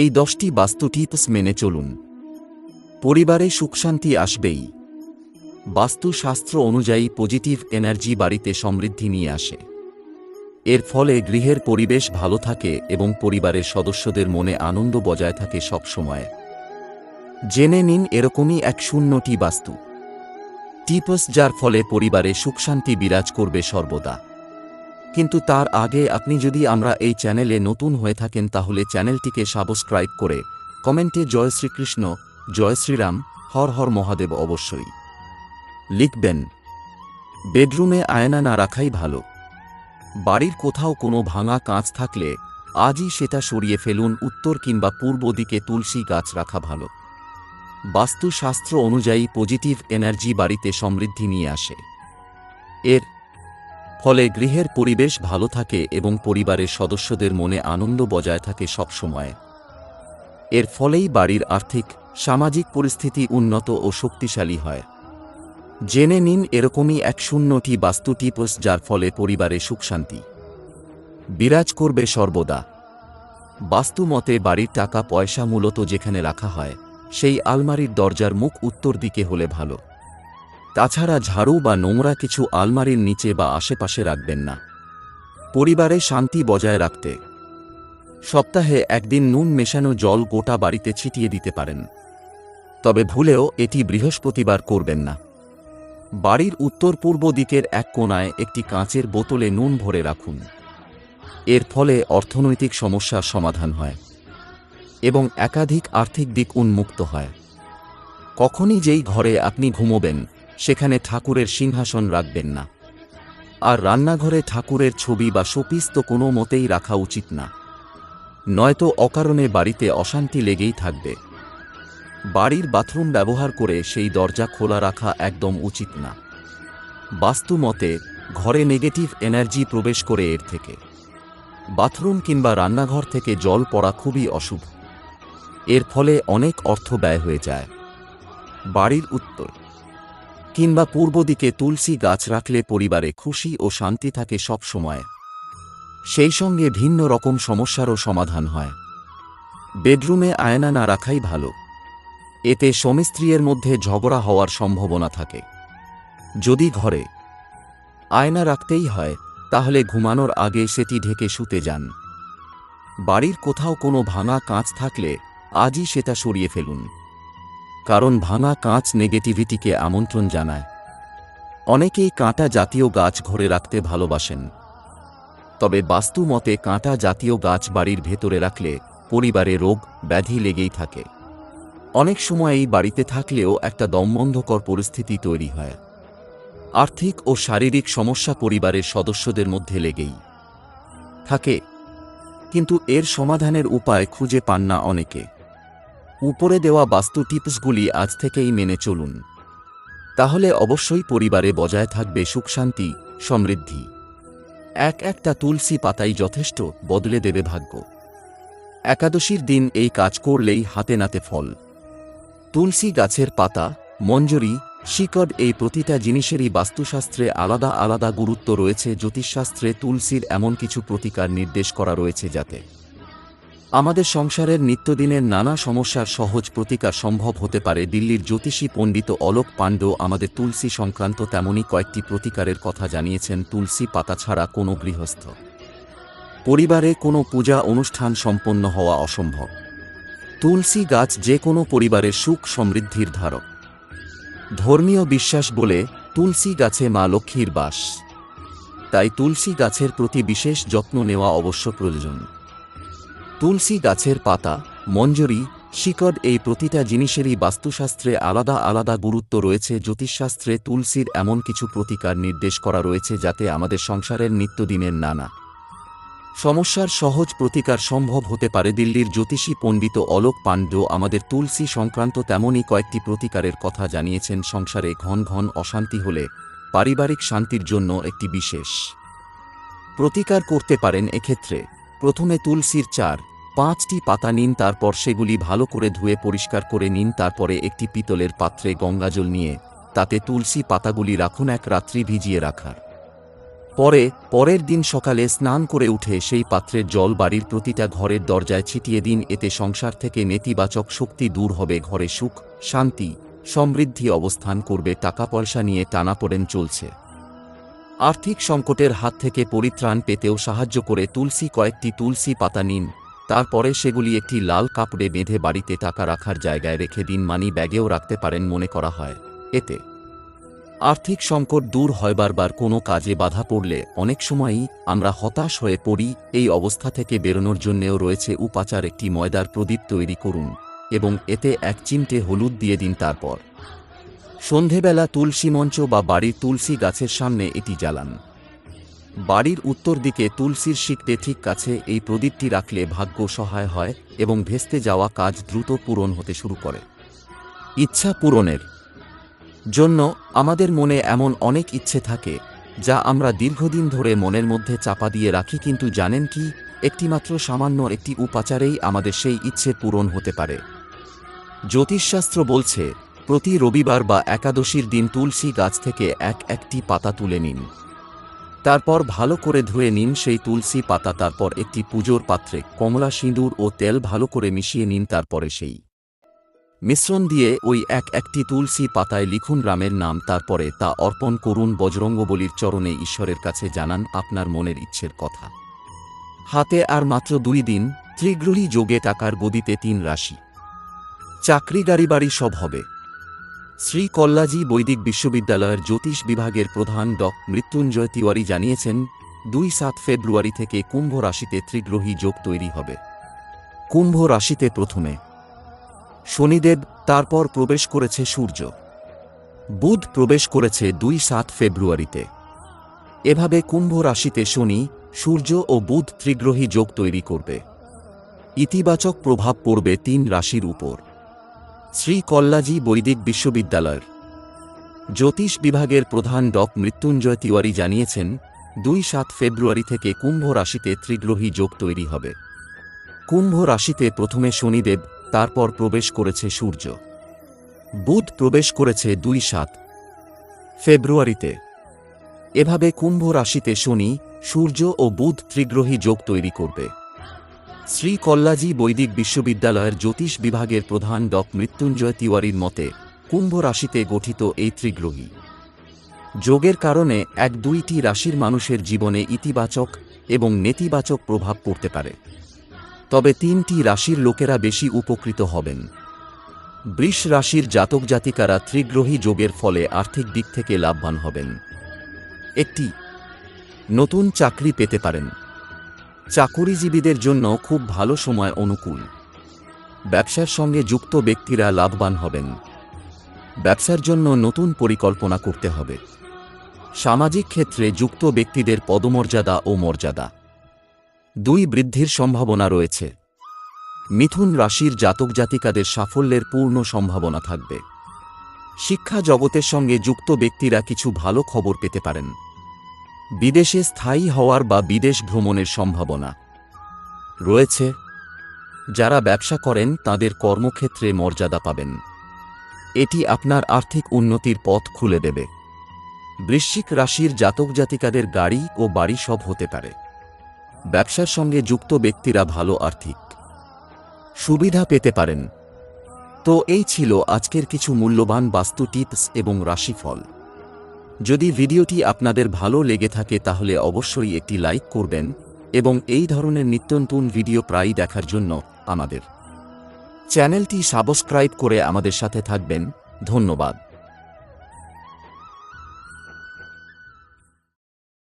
এই দশটি বাস্তু টিপস মেনে চলুন। পরিবারে সুখশান্তি আসবেই। বাস্তুশাস্ত্র অনুযায়ী পজিটিভ এনার্জি বাড়িতে সমৃদ্ধি নিয়ে আসে। এর ফলে গৃহের পরিবেশ ভালো থাকে এবং পরিবারের সদস্যদের মনে আনন্দ বজায় থাকে সব সময় জেনে নিন এরকমই এক শূন্যটি বাস্তু। টিপস যার ফলে পরিবারে সুখশান্তি বিরাজ করবে সর্বদা। কিন্তু তার আগে আপনি যদি আমরা এই চ্যানেলে নতুন হয়ে থাকেন তাহলে চ্যানেলটিকে সাবস্ক্রাইব করে কমেন্টে জয় শ্রীকৃষ্ণ, জয় শ্রীরাম, হর হর মহাদেব অবশ্যই। লিখবেন, বেডরুমে আয়না না রাখাই ভালো। বাড়ির কোথাও কোনো ভাঙা কাঁচ থাকলে আজই সেটা সরিয়ে ফেলুন, উত্তর কিংবা পূর্ব দিকে তুলসী গাছ রাখা ভালো। বাস্তুশাস্ত্র অনুযায়ী পজিটিভ এনার্জি বাড়িতে সমৃদ্ধি নিয়ে আসে। এর ফলে গৃহের পরিবেশ ভালো থাকে এবং পরিবারের সদস্যদের মনে আনন্দ বজায় থাকে সবসময় এর ফলেই বাড়ির আর্থিক, সামাজিক পরিস্থিতি উন্নত ও শক্তিশালী হয়। জেনে নিন এরকমই এক শূন্যটি বাস্তু টিপস যার ফলে পরিবারে সুখশান্তি বিরাজ করবে সর্বদা। বাস্তু মতে বাড়ির টাকা পয়সা মূলত যেখানে রাখা হয়, সেই আলমারির দরজার মুখ উত্তর দিকে হলে ভালো। তাছাড়া ঝাড়ু বা নোংরা কিছু আলমারির নিচে বা আশেপাশে রাখবেন না। পরিবারে শান্তি বজায় রাখতে। সপ্তাহে একদিন নুন মেশানো জল গোটা বাড়িতে ছিটিয়ে দিতে পারেন। তবে ভুলেও এটি বৃহস্পতিবার করবেন না। বাড়ির উত্তর পূর্ব দিকের এক কোণায় একটি কাঁচের বোতলে নুন ভরে রাখুন। এর ফলে অর্থনৈতিক সমস্যার সমাধান হয় এবং একাধিক আর্থিক দিক উন্মুক্ত হয়। কখনই যেই ঘরে আপনি ঘুমোবেন সেখানে ঠাকুরের সিংহাসন রাখবেন না। আর রান্নাঘরে ঠাকুরের ছবি বা শোপিস তো কোনো মতেই রাখা উচিত না। নয়তো অকারণে বাড়িতে অশান্তি লেগেই থাকবে। বাড়ির বাথরুম ব্যবহার করে সেই দরজা খোলা রাখা একদম উচিত না। বাস্তু মতে, ঘরে নেগেটিভ এনার্জি প্রবেশ করে এর থেকে। বাথরুম কিংবা রান্নাঘর থেকে জল পড়া খুবই অশুভ। এর ফলে অনেক অর্থ ব্যয় হয়ে যায়। বাড়ির উত্তর কিংবা পূর্ব দিকে তুলসী গাছ রাখলে পরিবারে খুশি ও শান্তি থাকে সব সময়। সেই সঙ্গে ভিন্ন রকম সমস্যারও সমাধান হয়। বেডরুমে আয়না না রাখাই ভালো। এতে স্বামী মধ্যে ঝগড়া হওয়ার সম্ভাবনা থাকে। যদি ঘরে আয়না রাখতেই হয়, তাহলে ঘুমানোর আগে সেটি ঢেকে শুতে যান। বাড়ির কোথাও কোনো ভাঙা কাঁচ থাকলে আজই সেটা সরিয়ে ফেলুন। কারণ ভাঙা কাঁচ নেগেটিভিটিকে আমন্ত্রণ জানায়। অনেকেই কাঁটা জাতীয় গাছ ঘরে রাখতে ভালোবাসেন। তবে বাস্তু মতে কাঁটা জাতীয় গাছ বাড়ির ভেতরে রাখলে পরিবারে রোগ, ব্যাধি লেগেই থাকে। অনেক সময় এই বাড়িতে থাকলেও একটা দমবন্ধকর পরিস্থিতি তৈরি হয়। আর্থিক ও শারীরিক সমস্যা পরিবারের সদস্যদের মধ্যে লেগেই থাকে। কিন্তু এর সমাধানের উপায় খুঁজে পান না অনেকে। উপরে দেওয়া বাস্তু টিপসগুলি আজ থেকেই মেনে চলুন। তাহলে অবশ্যই পরিবারে বজায় থাকবে সুখশান্তি সমৃদ্ধি। এক একটা তুলসী পাতাই যথেষ্ট, বদলে দেবে ভাগ্য। একাদশীর দিন এই কাজ করলেই হাতে নাতে ফল। তুলসী গাছের পাতা, মঞ্জরি, শিকড় এই প্রতিটা জিনিসেরই বাস্তুশাস্ত্রে আলাদা আলাদা গুরুত্ব রয়েছে, জ্যোতিষশাস্ত্রে তুলসীর এমন কিছু প্রতিকার নির্দেশ করা রয়েছে যাতে আমাদের সংসারের নিত্যদিনের নানা সমস্যার সহজ প্রতিকার সম্ভব হতে পারে। দিল্লির জ্যোতিষী পণ্ডিত অলোক পাণ্ড আমাদের তুলসী সংক্রান্ত তেমনই কয়েকটি প্রতিকারের কথা জানিয়েছেন। তুলসী পাতা ছাড়া কোনো গৃহস্থ। পরিবারে কোনো পূজা অনুষ্ঠান সম্পন্ন হওয়া অসম্ভব। তুলসী গাছ যে কোনো পরিবারের সুখ সমৃদ্ধির ধারক। ধর্মীয় বিশ্বাস বলে তুলসী গাছে মা লক্ষ্মীর বাস। তাই তুলসী গাছের প্রতি বিশেষ যত্ন নেওয়া অবশ্য প্রয়োজন। তুলসী গাছের পাতা, মঞ্জরি, শিকড় এই প্রতিটা জিনিসেরই বাস্তুশাস্ত্রে আলাদা আলাদা গুরুত্ব রয়েছে। জ্যোতিষশাস্ত্রে তুলসীর এমন কিছু প্রতিকার নির্দেশ করা রয়েছে যাতে আমাদের সংসারের নিত্যদিনের নানা সমস্যার সহজ প্রতিকার সম্ভব হতে পারে। দিল্লির জ্যোতিষী পণ্ডিত অলোক পাণ্ড আমাদের তুলসী সংক্রান্ত তেমনই কয়েকটি প্রতিকারের কথা জানিয়েছেন। সংসারে ঘন ঘন অশান্তি হলে পারিবারিক শান্তির জন্য একটি বিশেষ প্রতিকার করতে পারেন এক্ষেত্রে। প্রথমে তুলসীর চার, পাঁচটি পাতা নিন, তারপর সেগুলি ভালো করে ধুয়ে পরিষ্কার করে নিন, তারপরে একটি পিতলের পাত্রে গঙ্গাজল নিয়ে, তাতে তুলসী পাতাগুলি রাখুন, এক রাত্রি ভিজিয়ে রাখার। পরে, পরের দিন সকালে স্নান করে উঠে সেই পাত্রের জল বাড়ির প্রতিটা ঘরের দরজায় ছিটিয়ে দিন, এতে সংসার থেকে নেতিবাচক শক্তি দূর হবে, ঘরে সুখ, শান্তি, সমৃদ্ধি অবস্থান করবে, টাকা পয়সা নিয়ে টানাপোড়েন চলছে। আর্থিক সংকটের হাত থেকে পরিত্রাণ পেতেও সাহায্য করে তুলসী কয়েকটি তুলসী পাতা নিন। তারপরে সেগুলি একটি লাল কাপড়ে বেঁধে বাড়িতে টাকা রাখার জায়গায় রেখে দিন। মানি ব্যাগেও রাখতে পারেন মনে করা হয়। এতে আর্থিক সংকট দূর হয় বারবার। কোনো কাজে বাধা পড়লে অনেক সময়ই আমরা হতাশ হয়ে পড়ি। এই অবস্থা থেকে বেরোনোর জন্যেও রয়েছে উপাচার। একটি ময়দার প্রদীপ তৈরি করুন এবং এতে এক চিমটে হলুদ দিয়ে দিন। তারপর সন্ধেবেলা তুলসী মঞ্চ বা বাড়ির তুলসী গাছের সামনে এটি জ্বালান। বাড়ির উত্তর দিকে তুলসীর শিখতে ঠিক কাছে এই প্রদীপটি রাখলে ভাগ্য সহায় হয় এবং ভেস্তে যাওয়া কাজ দ্রুত পূরণ হতে শুরু করে। ইচ্ছা পূরণের জন্য আমাদের মনে এমন অনেক ইচ্ছে থাকে, যা আমরা দীর্ঘদিন ধরে মনের মধ্যে চাপা দিয়ে রাখি কিন্তু জানেন কি, একটিমাত্র সামান্য একটি উপাচারেই আমাদের সেই ইচ্ছে পূরণ হতে পারে। জ্যোতিষশাস্ত্র বলছে প্রতি রবিবার বা একাদশীর দিন তুলসী গাছ থেকে এক একটি পাতা তুলে নিন। তারপর ভালো করে ধুয়ে নিন সেই তুলসী পাতা, তারপর একটি পুজোর পাত্রে কমলা সিঁদুর ও তেল ভালো করে মিশিয়ে নিন, তারপরে সেই মিশ্রণ দিয়ে ওই এক একটি তুলসী পাতায় লিখুন রামের নাম, তারপরে তা অর্পণ করুন বজরঙ্গবলির চরণে ঈশ্বরের কাছে জানান আপনার মনের ইচ্ছের কথা। হাতে আর মাত্র দুই দিন ত্রিগ্রহী যোগে টাকার গদিতে তিন রাশি। চাকরি গাড়ি বাড়ি সব হবে। শ্রী কল্লাজি বৈদিক বিশ্ববিদ্যালয়ের জ্যোতিষ বিভাগের প্রধান ড. মৃত্যুঞ্জয় তিওয়ারি জানিয়েছেন, দুই সাত ফেব্রুয়ারি থেকে কুম্ভ রাশিতে ত্রিগ্রহী যোগ তৈরি হবে। কুম্ভ রাশিতে প্রথমে শনিদেব, তারপর প্রবেশ করেছে সূর্য। বুধ প্রবেশ করেছে দুই সাত ফেব্রুয়ারিতে। এভাবে কুম্ভ রাশিতে শনি, সূর্য ও বুধ ত্রিগ্রহী যোগ তৈরি করবে। ইতিবাচক প্রভাব পড়বে তিন রাশির উপর। শ্রী কল্লাজি বৈদিক বিশ্ববিদ্যালয়ের জ্যোতিষ বিভাগের প্রধান ডক মৃত্যুঞ্জয় তিওয়ারি জানিয়েছেন, দুই সাত ফেব্রুয়ারি থেকে কুম্ভ রাশিতে ত্রিগ্রহী যোগ তৈরি হবে। কুম্ভ রাশিতে প্রথমে শনিদেব, তারপর প্রবেশ করেছে সূর্য। বুধ প্রবেশ করেছে দুই সাত ফেব্রুয়ারিতে। এভাবে কুম্ভ রাশিতে শনি, সূর্য ও বুধ ত্রিগ্রহী যোগ তৈরি করবে। শ্রী কল্লাজি বৈদিক বিশ্ববিদ্যালয়ের জ্যোতিষ বিভাগের প্রধান ডক মৃত্যুঞ্জয় তিওয়ারির মতে, কুম্ভ রাশিতে গঠিত এই ত্রিগ্রহী যোগের কারণে এক দুইটি রাশির মানুষের জীবনে ইতিবাচক এবং নেতিবাচক প্রভাব পড়তে পারে। তবে তিনটি রাশির লোকেরা বেশি উপকৃত হবেন। বৃষ রাশির জাতক জাতিকারা ত্রিগ্রহী যোগের ফলে আর্থিক দিক থেকে লাভবান হবেন। একটি, নতুন চাকরি পেতে পারেন। চাকুরিজীবীদের জন্য খুব ভালো সময় অনুকূল। ব্যবসার সঙ্গে যুক্ত ব্যক্তিরা লাভবান হবেন। ব্যবসার জন্য নতুন পরিকল্পনা করতে হবে। সামাজিক ক্ষেত্রে যুক্ত ব্যক্তিদের পদমর্যাদা ও মর্যাদা। দুই বৃদ্ধির সম্ভাবনা রয়েছে। মিথুন রাশির জাতক জাতিকাদের সাফল্যের পূর্ণ সম্ভাবনা থাকবে। শিক্ষা জগতের সঙ্গে যুক্ত ব্যক্তিরা কিছু ভালো খবর পেতে পারেন। বিদেশে স্থায়ী হওয়ার বা বিদেশ ভ্রমণের সম্ভাবনা। রয়েছে, যারা ব্যবসা করেন তাদের কর্মক্ষেত্রে মর্যাদা পাবেন। এটি আপনার আর্থিক উন্নতির পথ খুলে দেবে। বৃশ্চিক রাশির জাতক জাতিকাদের গাড়ি ও বাড়ি সব হতে পারে। ব্যবসার সঙ্গে যুক্ত ব্যক্তিরা ভালো আর্থিক সুবিধা পেতে পারেন। তো এই ছিল আজকের কিছু মূল্যবান বাস্তু টিপস এবং রাশিফল। যদি ভিডিওটি আপনাদের ভালো লেগে থাকে তাহলে অবশ্যই একটি লাইক করবেন, এবং এই ধরনের নিত্যনতুন ভিডিও প্রায় দেখার জন্য আমাদের। চ্যানেলটি সাবস্ক্রাইব করে আমাদের সাথে থাকবেন, ধন্যবাদ।